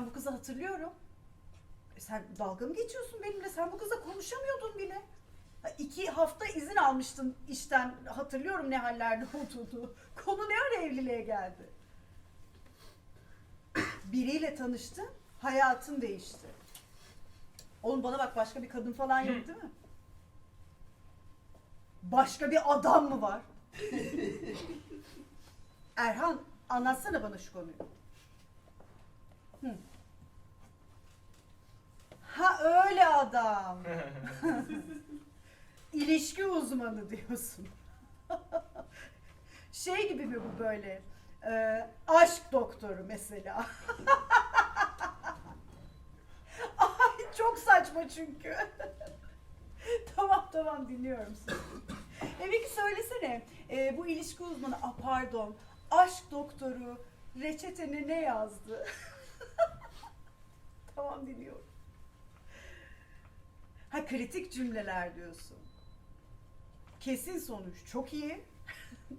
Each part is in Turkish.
ben bu kızı hatırlıyorum. E, sen dalga mı geçiyorsun benimle? Sen bu kızla konuşamıyordun bile. Ha, iki hafta izin almıştın işten. Hatırlıyorum ne hallerde olduğunu. Konu ne ara evliliğe geldi? Biriyle tanıştın, hayatın değişti. Oğlum bana bak başka bir kadın falan yok değil mi? Başka bir adam mı var? Erhan anlatsana bana şu konuyu. Hı. Ha öyle adam. İlişki uzmanı diyorsun. şey gibi mi bu böyle? Ee, aşk doktoru mesela. Ay çok saçma çünkü. tamam tamam dinliyorum seni. E peki söylesene e, bu ilişki uzmanı, a, pardon, aşk doktoru reçetene ne yazdı? tamam dinliyorum. Ha kritik cümleler diyorsun. Kesin sonuç çok iyi.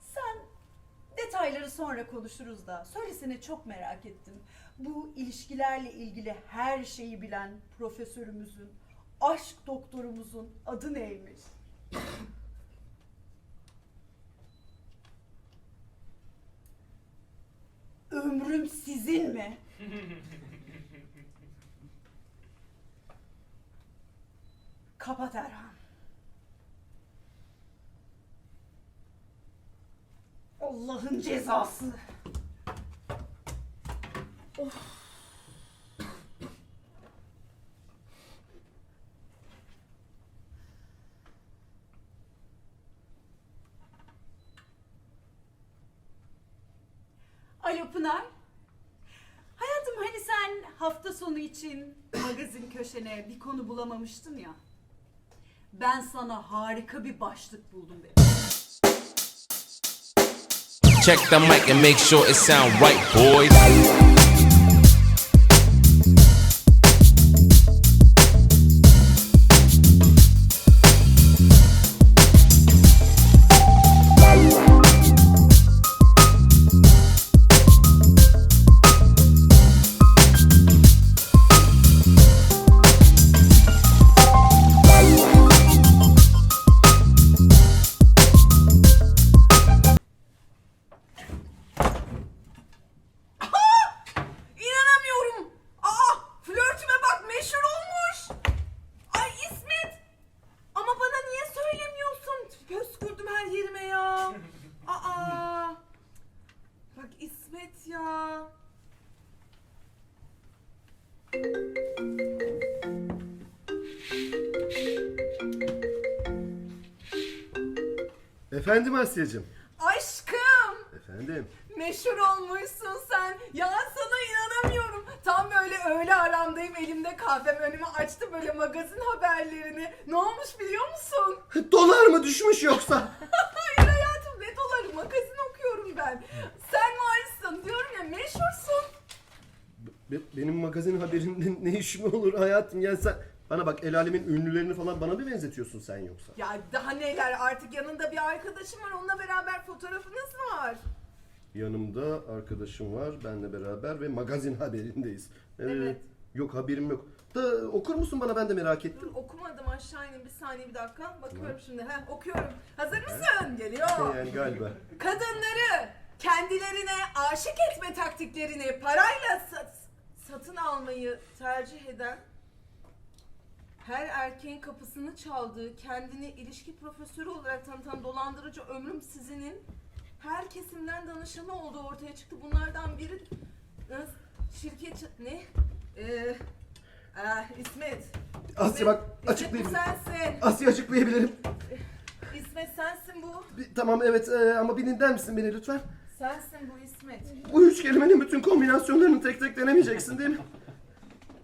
Sen detayları sonra konuşuruz da. Söylesene çok merak ettim. Bu ilişkilerle ilgili her şeyi bilen profesörümüzün, aşk doktorumuzun adı neymiş? Ömrüm sizin mi? Kapat Erhan. Allah'ın cezası. Of. Alo Pınar. Hayatım hani sen hafta sonu için magazin köşene bir konu bulamamıştın ya. Ben sana harika bir başlık buldum be. Check the mic and make sure it sound right, boys. Efendim Asya'cığım. Aşkım. Efendim. Meşhur olmuşsun sen. Ya sana inanamıyorum. Tam böyle öğle aramdayım elimde kahvem önüme açtı böyle magazin haberlerini. Ne olmuş biliyor musun? Dolar mı düşmüş yoksa? Hayır hayatım ne doları magazin okuyorum ben. Sen varsın diyorum ya meşhursun. Be- benim magazin haberinde ne işim olur hayatım ya sen... Bana bak el alemin ünlülerini falan bana mı benzetiyorsun sen yoksa? Ya daha neler artık yanında bir arkadaşım var onunla beraber fotoğrafınız var. Yanımda arkadaşım var benle beraber ve magazin haberindeyiz. Ee, Evet. Yok haberim yok. Da okur musun bana ben de merak ettim. Dur okumadım aşağı inin bir saniye bir dakika. Bakıyorum şimdi. Heh, okuyorum. Hazır mısın? Geliyor. Yani galiba. Kadınları kendilerine aşık etme taktiklerini parayla sat- satın almayı tercih eden her erkeğin kapısını çaldığı, kendini ilişki profesörü olarak tanıtan dolandırıcı ömrüm sizinin her kesimden danışanı olduğu ortaya çıktı. Bunlardan biri e, şirket ne? Ee, ah, İsmet. Asya bak İsmet bu açıklayabilirim. sensin. Asya açıklayabilirim. İsmet sensin bu. Bir- tamam evet e, ama bir dinler misin beni lütfen? Sensin bu İsmet. Bu üç kelimenin bütün kombinasyonlarını tek tek denemeyeceksin değil mi?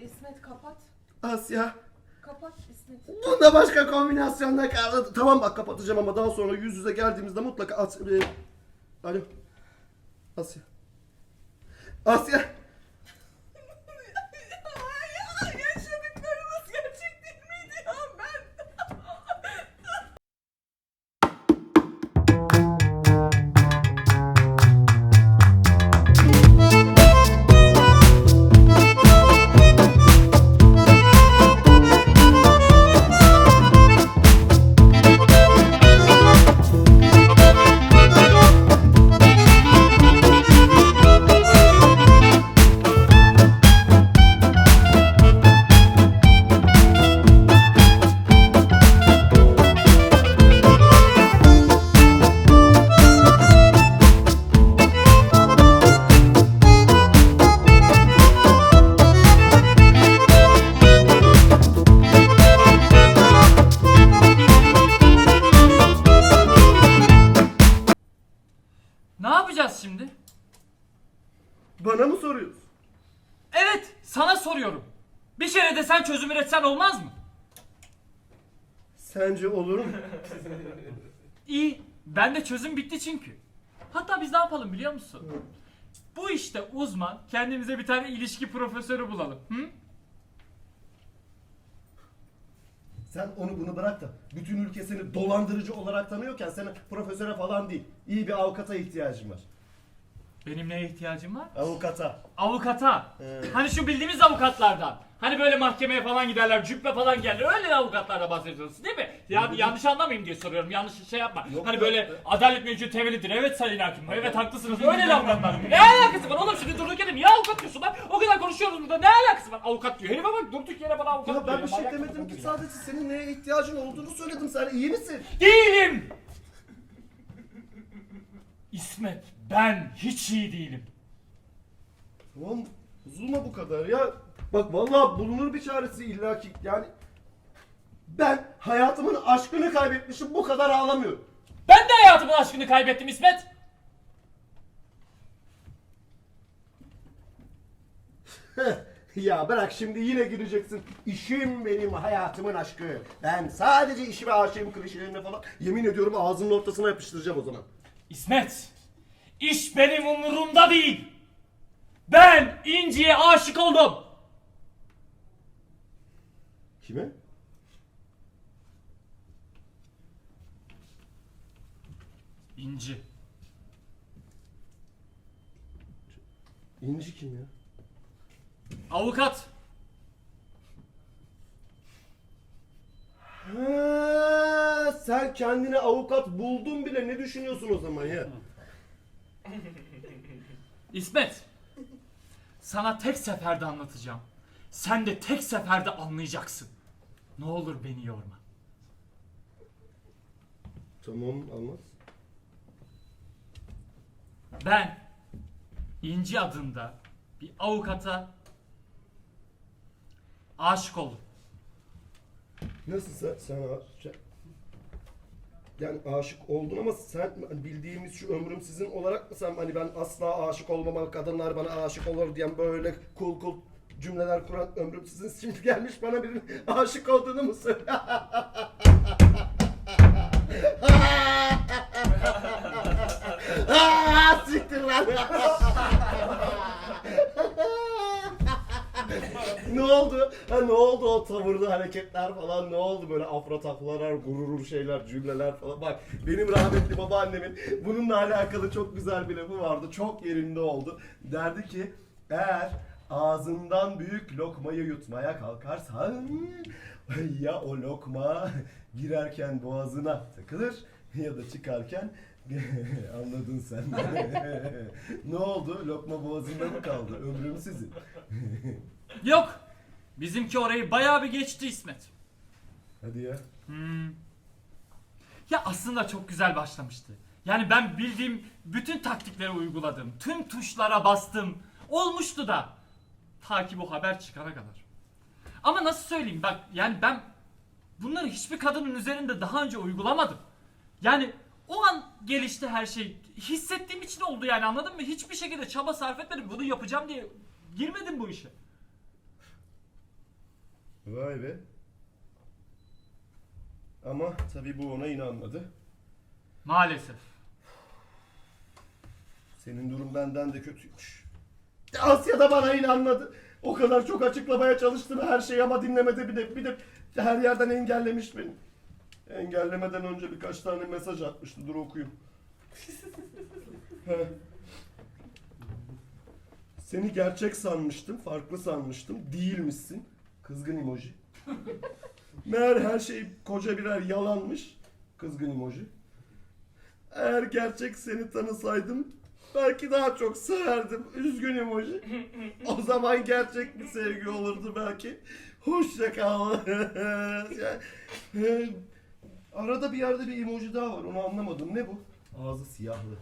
İsmet kapat. Asya. Kapat İsmet. Bunda başka kombinasyonlar kaldı. Tamam bak kapatacağım ama daha sonra yüz yüze geldiğimizde mutlaka at. e, Alo. Asya. Asya. Sence olur mu? İyi, bende çözüm bitti çünkü. Hatta biz ne yapalım biliyor musun? Bu işte uzman, kendimize bir tane ilişki profesörü bulalım. Hı? Sen onu bunu bırak da bütün ülke seni dolandırıcı olarak tanıyorken sen profesöre falan değil. iyi bir avukata ihtiyacın var. Benim neye ihtiyacım var? Avukata. Avukata. Evet. Hani şu bildiğimiz avukatlardan. Hani böyle mahkemeye falan giderler, cübbe falan gelirler. Öyle avukatlarla bahsediyorsunuz değil mi? Ya, yanlış anlamayayım diye soruyorum. Yanlış şey yapma. Yok hani ya. böyle adalet mevcut tevelidir. Evet sayın hakim. Evet haklısınız. Öyle avukatlar. Ne alakası var oğlum şimdi durduk yere niye avukat diyorsun lan? O kadar konuşuyoruz burada. Ne alakası var? Avukat diyor. Herife bak durduk yere bana avukat Ya diyor. ben bir şey Manyak demedim ki sadece senin neye ihtiyacın olduğunu söyledim. Sen iyi misin? Değilim. İsmet ben hiç iyi değilim. Tamam üzülme bu kadar ya. Bak vallahi bulunur bir çaresi illaki yani. Ben hayatımın aşkını kaybetmişim bu kadar ağlamıyorum. Ben de hayatımın aşkını kaybettim İsmet. ya bırak şimdi yine gireceksin. İşim benim hayatımın aşkı. Ben sadece işime aşığım klişelerine falan. Yemin ediyorum ağzının ortasına yapıştıracağım o zaman. İsmet, iş benim umurumda değil. Ben İnci'ye aşık oldum. Kime? İnci. İnci kim ya? Avukat. Ha, sen kendine avukat buldun bile ne düşünüyorsun o zaman ya? İsmet. Sana tek seferde anlatacağım. Sen de tek seferde anlayacaksın. Ne olur beni yorma. Tamam almaz. Ben İnci adında bir avukata aşık oldum. Nasıl sen, aşık? Yani aşık oldun ama sen bildiğimiz şu ömrüm sizin olarak mı sen hani ben asla aşık olmam kadınlar bana aşık olur diyen böyle kul kul cümleler kuran ömrüm sizin şimdi gelmiş bana birinin aşık olduğunu mu söyle? Aa, Siktir lan. ne oldu? Ha ne oldu o tavırlı hareketler falan ne oldu böyle afra taklalar, gururlu şeyler, cümleler falan. Bak benim rahmetli babaannemin bununla alakalı çok güzel bir lafı vardı. Çok yerinde oldu. Derdi ki eğer ağzından büyük lokmayı yutmaya kalkarsan ya o lokma girerken boğazına takılır ya da çıkarken anladın sen. ne oldu? Lokma boğazında mı kaldı? Ömrüm sizin. Yok. Bizimki orayı bayağı bir geçti İsmet. Hadi ya. Ya aslında çok güzel başlamıştı. Yani ben bildiğim bütün taktikleri uyguladım. Tüm tuşlara bastım. Olmuştu da. Ta ki bu haber çıkana kadar. Ama nasıl söyleyeyim bak yani ben bunları hiçbir kadının üzerinde daha önce uygulamadım. Yani o an gelişti her şey. Hissettiğim için oldu yani anladın mı? Hiçbir şekilde çaba sarf etmedim. Bunu yapacağım diye girmedim bu işe. Vay be. Ama tabii bu ona inanmadı. Maalesef. Senin durum benden de kötüymüş. Asya da bana inanmadı. O kadar çok açıklamaya çalıştım her şeyi ama dinlemedi bir de bir de her yerden engellemiş beni. Engellemeden önce birkaç tane mesaj atmıştı. Dur okuyayım. He. Seni gerçek sanmıştım, farklı sanmıştım. Değilmişsin. Kızgın emoji. Meğer her şey koca birer yalanmış. Kızgın emoji. Eğer gerçek seni tanısaydım belki daha çok severdim. Üzgün emoji. O zaman gerçek bir sevgi olurdu belki. Hoşça kal. Ya, Arada bir yerde bir emoji daha var onu anlamadım. Ne bu? Ağzı siyahlı.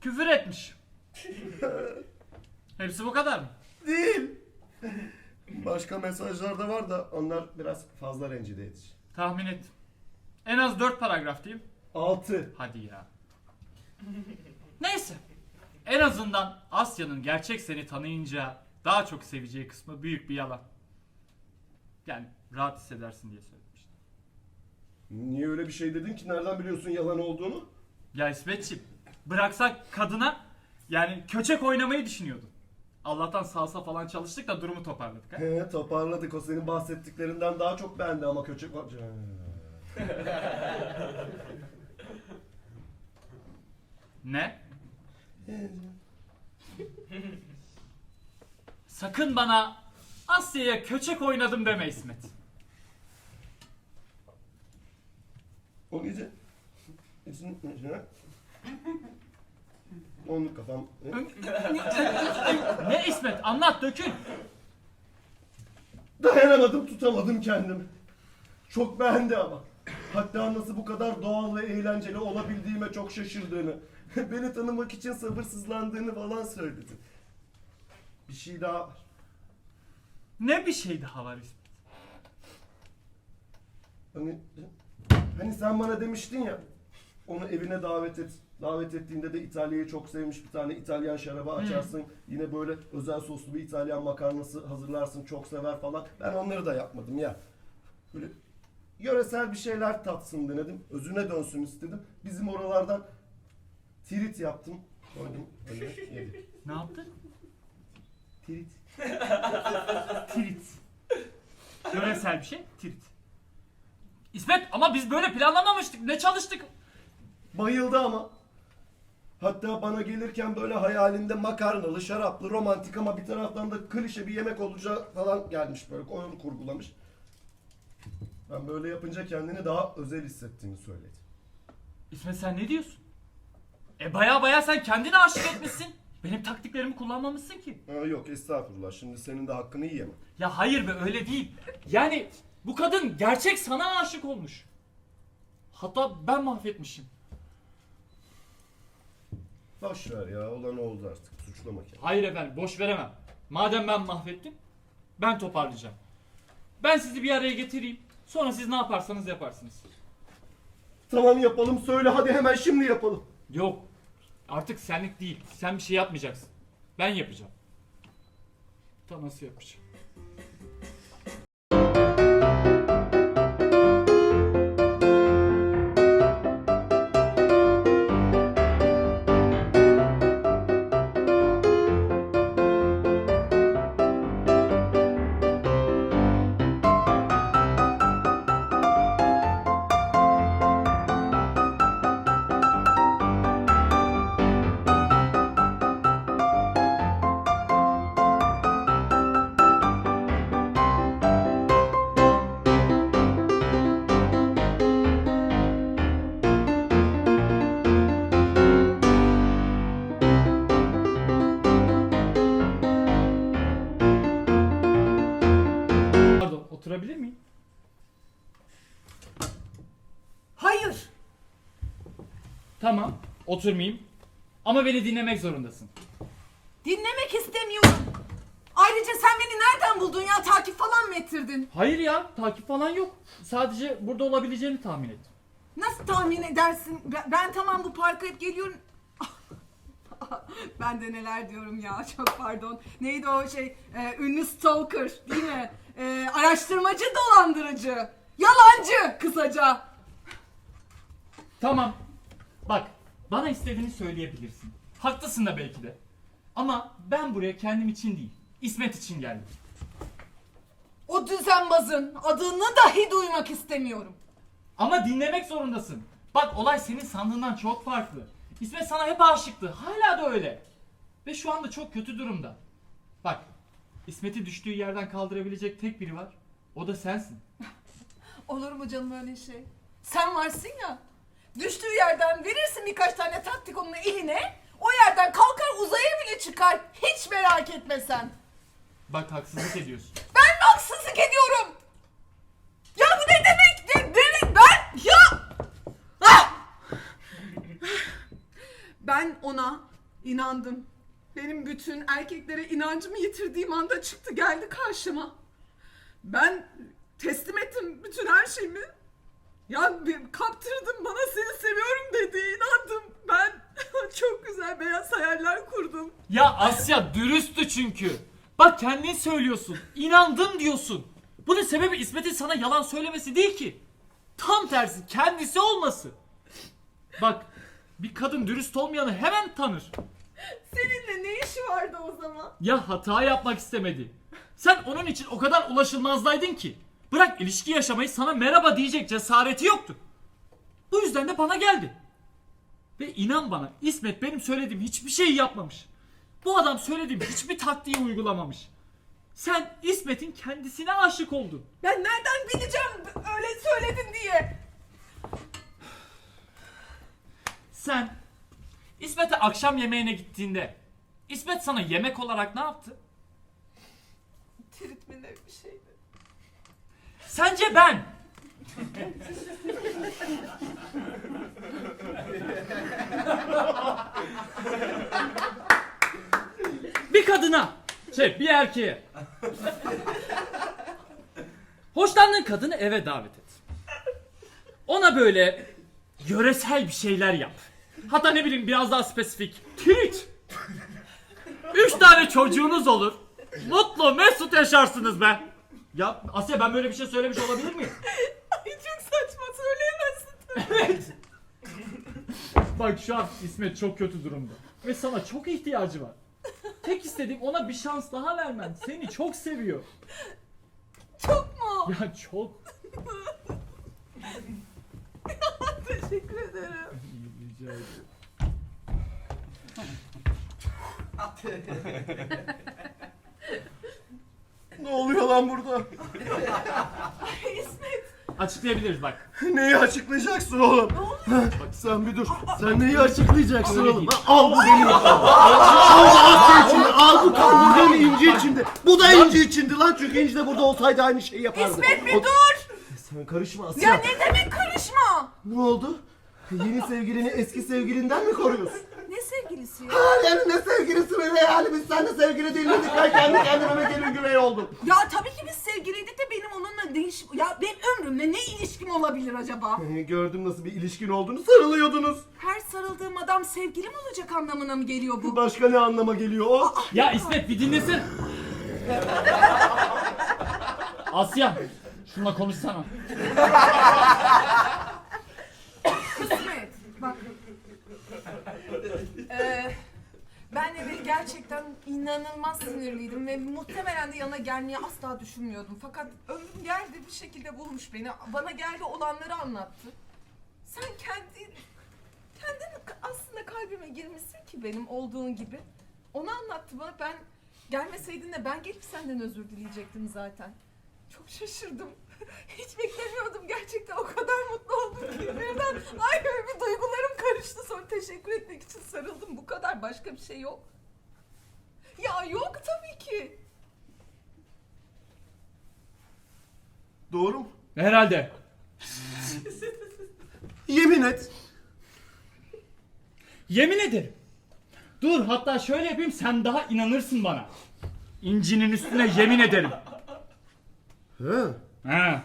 Küfür etmiş. Hepsi bu kadar mı? Değil. Başka mesajlar da var da onlar biraz fazla rencide edici. Tahmin ettim. En az 4 paragraf diyeyim. Altı. Hadi ya. Neyse. En azından Asya'nın gerçek seni tanıyınca daha çok seveceği kısmı büyük bir yalan. Yani rahat hissedersin diye söylemiştim. Niye öyle bir şey dedin ki? Nereden biliyorsun yalan olduğunu? Ya İsmetciğim bıraksak kadına yani köçek oynamayı düşünüyordun. Allah'tan salsa falan çalıştık da durumu toparladık ha. He toparladık. O senin bahsettiklerinden daha çok beğendi ama köçek... Ne? Sakın bana Asya'ya köçek oynadım deme İsmet. O gece... İzin... Onu kafam... Ne İsmet anlat dökül. Dayanamadım tutamadım kendimi. Çok beğendi ama. Hatta nasıl bu kadar doğal ve eğlenceli olabildiğime çok şaşırdığını, beni tanımak için sabırsızlandığını falan söyledi. Bir şey daha var. Ne bir şey daha var İsmet. Hani, hani sen bana demiştin ya, onu evine davet et. Davet ettiğinde de İtalya'yı çok sevmiş bir tane İtalyan şarabı açarsın. Yine böyle özel soslu bir İtalyan makarnası hazırlarsın, çok sever falan. Ben onları da yapmadım ya. Böyle yöresel bir şeyler tatsın denedim. Özüne dönsün istedim. Bizim oralardan tirit yaptım. Koydum öyle yedik. Ne yaptın? Tirit. Tirit. Yöresel bir şey tirit. İsmet ama biz böyle planlamamıştık. Ne çalıştık? Bayıldı ama. Hatta bana gelirken böyle hayalinde makarnalı, şaraplı, romantik ama bir taraftan da klişe bir yemek olacağı falan gelmiş böyle. Onu kurgulamış. Ben böyle yapınca kendini daha özel hissettiğini söyledi. İsmet sen ne diyorsun? E baya baya sen kendini aşık etmişsin. Benim taktiklerimi kullanmamışsın ki. Ha, yok estağfurullah şimdi senin de hakkını yiyemem. Ya hayır be öyle değil. Yani bu kadın gerçek sana aşık olmuş. Hatta ben mahvetmişim. Boş ver ya olan oldu artık suçlama kendini. Hayır efendim boş veremem. Madem ben mahvettim ben toparlayacağım. Ben sizi bir araya getireyim. Sonra siz ne yaparsanız yaparsınız. Tamam yapalım söyle hadi hemen şimdi yapalım. Yok. Artık senlik değil. Sen bir şey yapmayacaksın. Ben yapacağım. Ta nasıl yapacağım? Oturmayayım. Ama beni dinlemek zorundasın. Dinlemek istemiyorum. Ayrıca sen beni nereden buldun ya? Takip falan mı ettirdin? Hayır ya takip falan yok. Sadece burada olabileceğini tahmin ettim. Nasıl tahmin edersin? Ben, ben tamam bu parka hep geliyorum. ben de neler diyorum ya çok pardon. Neydi o şey e, ünlü stalker değil mi? E, araştırmacı dolandırıcı. Yalancı kısaca. Tamam. Bak bana istediğini söyleyebilirsin. Haklısın da belki de. Ama ben buraya kendim için değil, İsmet için geldim. O düzenbazın adını dahi duymak istemiyorum. Ama dinlemek zorundasın. Bak olay senin sandığından çok farklı. İsmet sana hep aşıktı. Hala da öyle. Ve şu anda çok kötü durumda. Bak İsmet'i düştüğü yerden kaldırabilecek tek biri var. O da sensin. Olur mu canım öyle şey? Sen varsın ya. Düştüğü yerden verirsin birkaç tane taktik onun eline. O yerden kalkar uzaya bile çıkar. Hiç merak etme sen. Bak haksızlık ediyorsun. Ben mi haksızlık ediyorum? Ya bu ne demek? Ne, ne- ben ya Ah! Ben ona inandım. Benim bütün erkeklere inancımı yitirdiğim anda çıktı geldi karşıma. Ben teslim ettim bütün her şeyimi. Ya bir kaptırdım bana seni seviyorum dedi inandım ben. Çok güzel beyaz hayaller kurdum. Ya Asya dürüsttü çünkü. Bak kendin söylüyorsun. İnandım diyorsun. Bunun sebebi İsmet'in sana yalan söylemesi değil ki. Tam tersi kendisi olması. Bak bir kadın dürüst olmayanı hemen tanır. Seninle ne işi vardı o zaman? Ya hata yapmak istemedi. Sen onun için o kadar ulaşılmazdaydın ki. Bırak ilişki yaşamayı sana merhaba diyecek cesareti yoktu. Bu yüzden de bana geldi. Ve inan bana İsmet benim söylediğim hiçbir şeyi yapmamış. Bu adam söylediğim hiçbir taktiği uygulamamış. Sen İsmet'in kendisine aşık oldun. Ben nereden bileceğim öyle söyledin diye? Sen İsmet'e akşam yemeğine gittiğinde İsmet sana yemek olarak ne yaptı? Trit mi ne bir şeydi. Sence ben bir kadına şey bir erkeğe hoşlandığın kadını eve davet et. Ona böyle yöresel bir şeyler yap. Hatta ne bileyim biraz daha spesifik. Tweet. Üç tane çocuğunuz olur. Mutlu mesut yaşarsınız be. Ya Asya ben böyle bir şey söylemiş olabilir miyim? Ay çok saçma söyleyemezsin. Evet. Bak şu an İsmet çok kötü durumda. Ve sana çok ihtiyacı var. Tek istediğim ona bir şans daha vermen. Seni çok seviyor. Çok mu? Ya çok. Teşekkür ederim. Rica ederim. Ne oluyor lan burada? İsmet Açıklayabiliriz bak. Neyi açıklayacaksın oğlum? Bak sen bir dur. Sen neyi açıklayacaksın oğlum? Ha, Al bu benim. al bu Asya içinde. Al bu mı inci içinde. Bu da inci içinde lan. Çünkü inci de burada olsaydı aynı şeyi yapardı. İsmet bir O- dur. Sen karışma Asya. Ya ne demek karışma? Ne oldu? Yeni sevgilini eski sevgilinden mi koruyorsun? Ne sevgilisi ya? Ha yani ne sevgilisi be yani biz seninle sevgili değil miydik? Ben kendi kendime gelin güvey oldum. Ya tabii ki biz sevgiliydik de benim onunla ne iş... Ya benim ömrümle ne ilişkim olabilir acaba? Ee, Gördüm nasıl bir ilişkin olduğunu sarılıyordunuz. Her sarıldığım adam sevgilim olacak anlamına mı geliyor bu? Başka ne anlama geliyor o? Ya İsmet bir dinlesin. Asya. Şununla konuşsana. İsmet bak. Ee, ben de gerçekten inanılmaz sinirliydim ve muhtemelen de yana gelmeyi asla düşünmüyordum. Fakat ömrüm geldi bir şekilde bulmuş beni. Bana geldi olanları anlattı. Sen kendi kendin aslında kalbime girmişsin ki benim olduğun gibi. Onu anlattı bana. Ben gelmeseydin de ben gelip senden özür dileyecektim zaten. Çok şaşırdım. Hiç beklemiyordum gerçekten o kadar mutlu oldum ki birden. Ay bir duygularım karıştı sonra teşekkür etmek için sarıldım. Bu kadar başka bir şey yok. Ya yok tabii ki. Doğru mu? Herhalde. Yemin et. Yemin ederim. Dur hatta şöyle yapayım sen daha inanırsın bana. İncinin üstüne yemin ederim. He. Ha.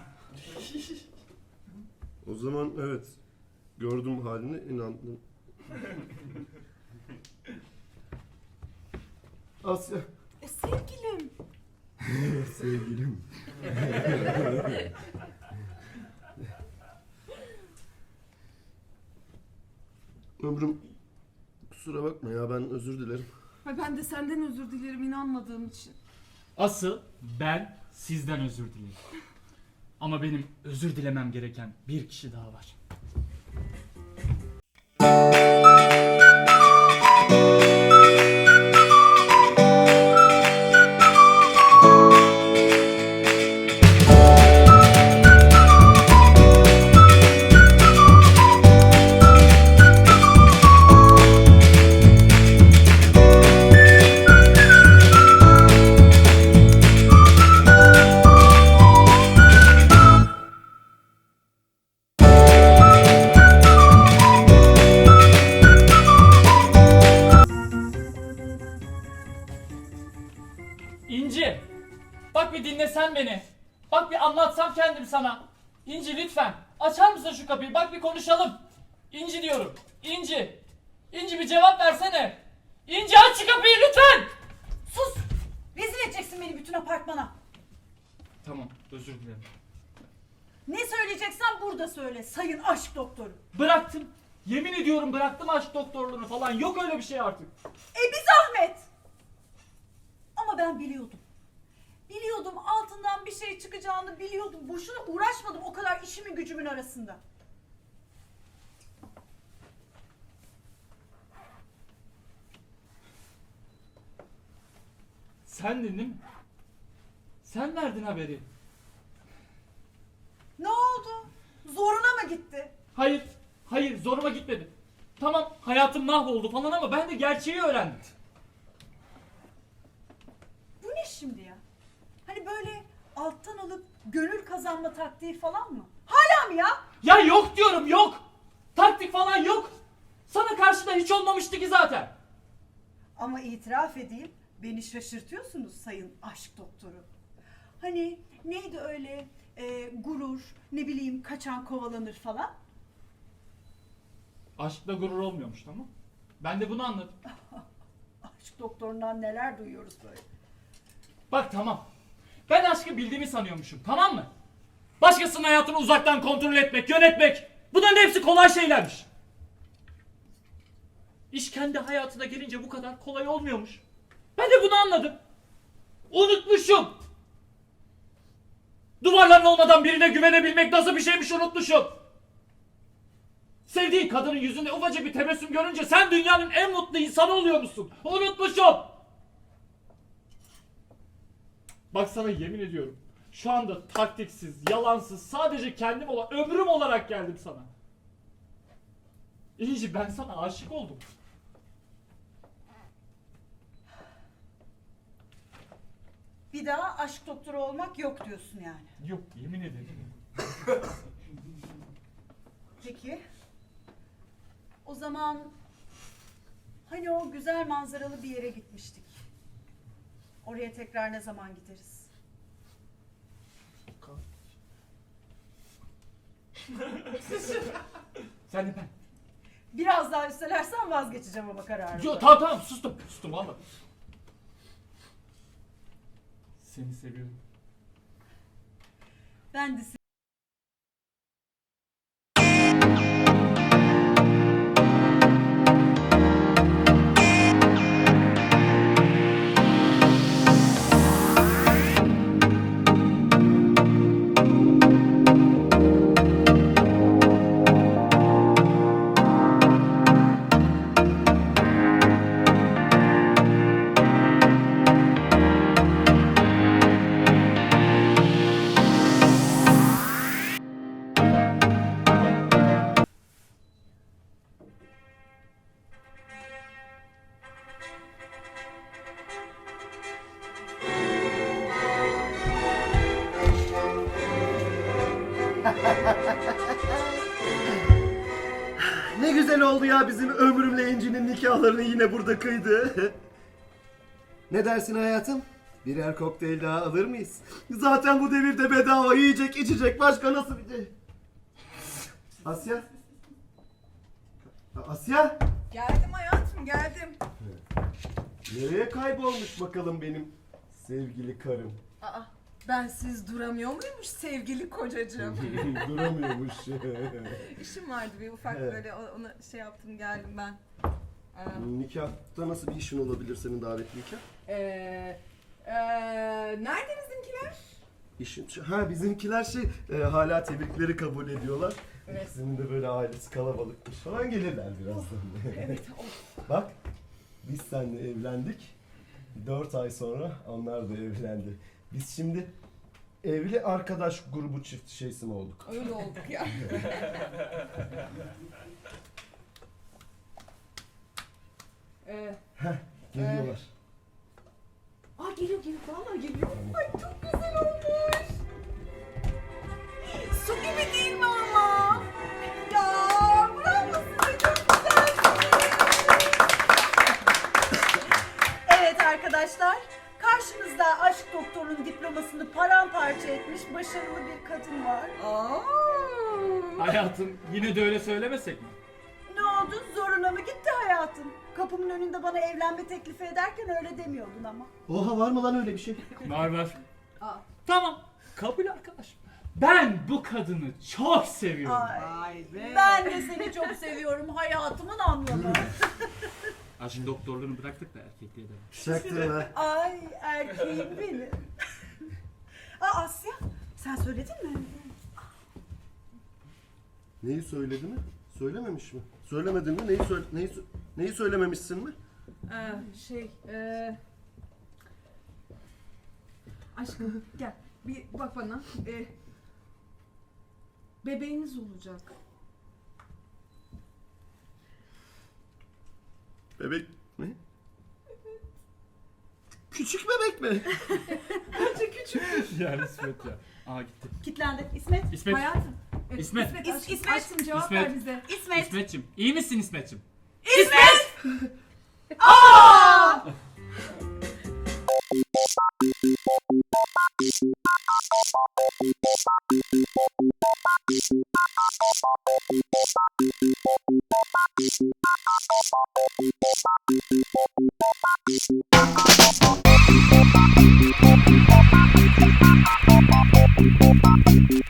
O zaman evet. Gördüm halini inandım. Asya. E, sevgilim. Sevgilim. Ömrüm kusura bakma ya ben özür dilerim. Ben de senden özür dilerim inanmadığım için. Asıl ben sizden özür dilerim. Ama benim özür dilemem gereken bir kişi daha var. Kapıyı? Bak bir konuşalım. İnci diyorum. İnci. İnci bir cevap versene. İnci aç şu kapıyı lütfen. Sus! Rezil edeceksin beni bütün apartmana. Tamam özür dilerim. Ne söyleyeceksen burada söyle sayın aşk doktoru. Bıraktım. Yemin ediyorum bıraktım aşk doktorluğunu falan. Yok öyle bir şey artık. E bir zahmet. Ama ben biliyordum. Biliyordum altından bir şey çıkacağını biliyordum. Boşuna uğraşmadım o kadar işimin gücümün arasında. Sendin değil mi? Sen verdin haberi. Ne oldu? Zoruna mı gitti? Hayır, hayır zoruma gitmedi. Tamam hayatım mahvoldu falan ama ben de gerçeği öğrendim. Bu ne şimdi ya? Hani böyle alttan alıp gönül kazanma taktiği falan mı? Hala mı ya? Ya yok diyorum yok. Taktik falan yok. Sana karşı da hiç olmamıştı ki zaten. Ama itiraf edeyim beni şaşırtıyorsunuz sayın aşk doktoru. Hani neydi öyle e, gurur ne bileyim kaçan kovalanır falan. Aşkla gurur olmuyormuş tamam. Ben de bunu anladım. Aşk doktorundan neler duyuyoruz böyle. Bak tamam. Ben aşkı bildiğimi sanıyormuşum tamam mı? Başkasının hayatını uzaktan kontrol etmek, yönetmek. Bunların hepsi kolay şeylermiş. İş kendi hayatına gelince bu kadar kolay olmuyormuş. Ben de bunu anladım. Unutmuşum. Duvarların olmadan birine güvenebilmek nasıl bir şeymiş unutmuşum. Sevdiğin kadının yüzünde ufacık bir tebessüm görünce sen dünyanın en mutlu insanı oluyormuşsun. Unutmuşum. Bak sana yemin ediyorum. Şu anda taktiksiz, yalansız, sadece kendim olan, ömrüm olarak geldim sana. İyice ben sana aşık oldum. Bir daha aşk doktoru olmak yok diyorsun yani. Yok yemin ederim. Peki. O zaman hani o güzel manzaralı bir yere gitmiştik. Oraya tekrar ne zaman gideriz? Sen de ben. Biraz daha üstelersen vazgeçeceğim ama kararımda. Yo tamam tamam sustum. Sustum valla. Seni seviyorum. Ben de İnci'nin nikahlarını yine burada kıydı. ne dersin hayatım? Birer kokteyl daha alır mıyız? Zaten bu devirde bedava yiyecek içecek başka nasıl bir şey? Asya? Asya? Geldim hayatım geldim. Nereye kaybolmuş bakalım benim sevgili karım? Aa, bensiz duramıyor muymuş sevgili kocacığım? Duramıyormuş. İşim vardı bir ufak Evet. böyle o- ona şey yaptım geldim ben. Aa, Nikahta nasıl bir işin olabilir senin davetliyken? Ee, ee, nerede bizimkiler? İşin ha bizimkiler şey e, hala tebrikleri kabul ediyorlar. Evet. İkisinin de böyle ailesi kalabalıkmış falan gelirler birazdan. Evet, of. Bak biz seninle evlendik. 4 ay sonra onlar da evlendi. Biz şimdi evli arkadaş grubu çift şeysi mi olduk? Öyle olduk ya. öyle bir şey? Var var. Aa. Tamam. Kabul arkadaş. Ben bu kadını çok seviyorum. Ay, ben de seni çok seviyorum hayatımın anlamı. Aşk doktorluğunu bıraktık da erkekliğe de. Çaktırma. Ay erkeğim benim. Aa Asya sen söyledin mi? Neyi söyledi mi? Söylememiş mi? Söylemedin mi? Neyi, söyle neyi, neyi söylememişsin mi? Ee, şey, ee... Aşkım gel bir bak bana. Ee, bebeğiniz olacak. Bebek mi? Küçük bebek mi? yani İsmet ya. Aa gitti. Kitlendi. İsmet. İsmet. Hayatım. Evet, İsmet. İsmet, İs- aşkım, İsmet. aşkım cevap İsmet. ver bize. İsmet. İsmet'cim. iyi misin İsmet'cim? Bebek